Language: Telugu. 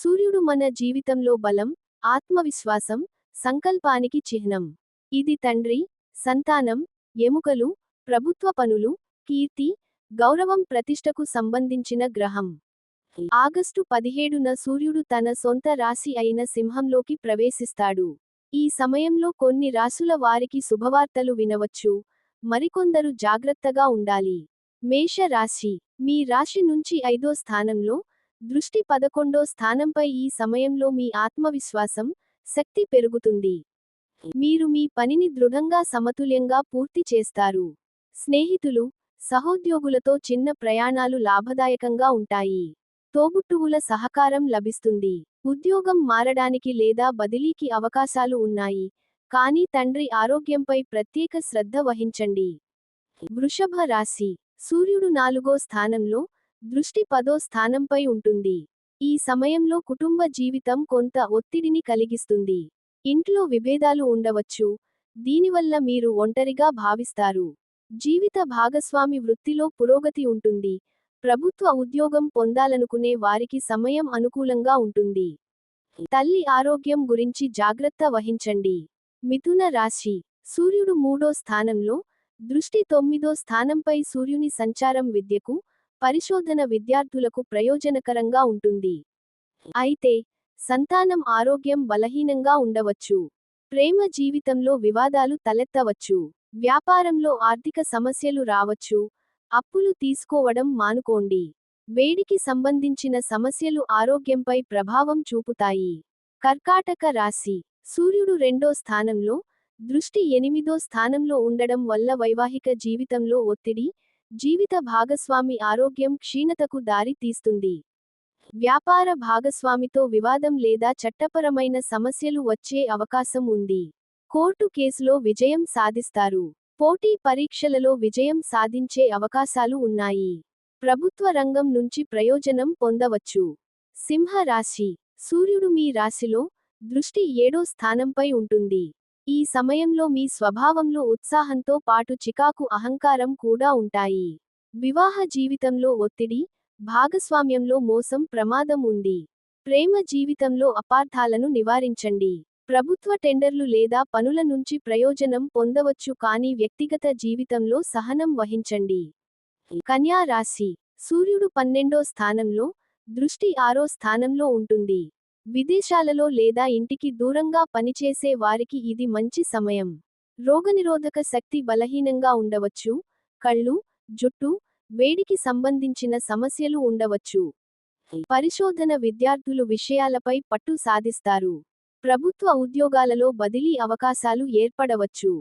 సూర్యుడు మన జీవితంలో బలం ఆత్మవిశ్వాసం సంకల్పానికి చిహ్నం. ఇది తండ్రి సంతానం ఎముకలు ప్రభుత్వ పనులు కీర్తి గౌరవం ప్రతిష్టకు సంబంధించిన గ్రహం. ఆగస్టు పదిహేడున సూర్యుడు తన సొంత రాశి అయిన సింహంలోకి ప్రవేశిస్తాడు. ఈ సమయంలో కొన్ని రాశుల వారికి శుభవార్తలు వినవచ్చు. మరికొందరు జాగ్రత్తగా ఉండాలి. మేష రాశి మీ రాశి నుంచి ఐదో స్థానంలో దృష్టి పదకొండో స్థానంపై ఈ సమయంలో మీ ఆత్మవిశ్వాసం శక్తి పెరుగుతుంది. మీరు మీ పనిని దృఢంగా సమతుల్యంగా పూర్తి చేస్తారు. స్నేహితులు సహోద్యోగులతో చిన్న ప్రయాణాలు లాభదాయకంగా ఉంటాయి. తోబుట్టువుల సహకారం లభిస్తుంది. ఉద్యోగం మారడానికి లేదా బదిలీకి అవకాశాలు ఉన్నాయి కానీ తండ్రి ఆరోగ్యంపై ప్రత్యేక శ్రద్ధ వహించండి. వృషభ రాశి సూర్యుడు నాలుగో స్థానంలో దృష్టి పదో స్థానంపై ఉంటుంది. ఈ సమయంలో కుటుంబ జీవితం కొంత ఒత్తిడిని కలిగిస్తుంది. ఇంట్లో విభేదాలు ఉండవచ్చు. దీనివల్ల మీరు ఒంటరిగా భావిస్తారు. జీవిత భాగస్వామి వృత్తిలో పురోగతి ఉంటుంది. ప్రభుత్వ ఉద్యోగం పొందాలనుకునే వారికి సమయం అనుకూలంగా ఉంటుంది. తల్లి ఆరోగ్యం గురించి జాగ్రత్త వహించండి. మిథున రాశి. సూర్యుడు మూడో స్థానంలో దృష్టి తొమ్మిదో స్థానంపై సూర్యుని సంచారం విద్యకు పరిశోధన విద్యార్థులకు ప్రయోజనకరంగా ఉంటుంది. అయితే సంతానం ఆరోగ్యం బలహీనంగా ఉండవచ్చు. ప్రేమ జీవితంలో వివాదాలు తలెత్తవచ్చు. వ్యాపారంలో ఆర్థిక సమస్యలు రావచ్చు. అప్పులు తీసుకోవడం మానుకోండి. వేడికి సంబంధించిన సమస్యలు ఆరోగ్యంపై ప్రభావం చూపుతాయి. కర్కాటక రాశి. సూర్యుడు రెండో స్థానంలో దృష్టి ఎనిమిదో స్థానంలో ఉండడం వల్ల వైవాహిక జీవితంలో ఒత్తిడి జీవిత భాగస్వామి ఆరోగ్యం క్షీణతకు దారి తీస్తుంది. వ్యాపార భాగస్వామితో వివాదం లేదా చట్టపరమైన సమస్యలు వచ్చే అవకాశం ఉంది. కోర్టు కేసులో విజయం సాధిస్తారు. పోటీ పరీక్షలలో విజయం సాధించే అవకాశాలు ఉన్నాయి. ప్రభుత్వ రంగం నుంచి ప్రయోజనం పొందవచ్చు. సింహ రాశి సూర్యుడు మీ రాశిలో దృష్టి ఏడో స్థానంపై ఉంటుంది. ఈ సమయంలో మీ స్వభావంలో ఉత్సాహంతో పాటు చికాకు అహంకారం కూడా ఉంటాయి. వివాహ జీవితంలో ఒత్తిడి భాగస్వామ్యంలో మోసం ప్రమాదం ఉంది. ప్రేమ జీవితంలో అపార్థాలను నివారించండి. ప్రభుత్వ టెండర్లు లేదా పనుల నుంచి ప్రయోజనం పొందవచ్చు కానీ వ్యక్తిగత జీవితంలో సహనం వహించండి. కన్యా రాశి. సూర్యుడు పన్నెండో స్థానంలో దృష్టి ఆరో స్థానంలో ఉంటుంది. విదేశాలలో లేదా ఇంటికి దూరంగా పనిచేసే వారికి ఇది మంచి సమయం. రోగనిరోధక శక్తి బలహీనంగా ఉండవచ్చు కళ్ళు జుట్టు వేడికి సంబంధించిన సమస్యలు ఉండవచ్చు. పరిశోధన విద్యార్థులు విషయాలపై పట్టు సాధిస్తారు. ప్రభుత్వ ఉద్యోగాలలో బదిలీ అవకాశాలు ఏర్పడవచ్చు.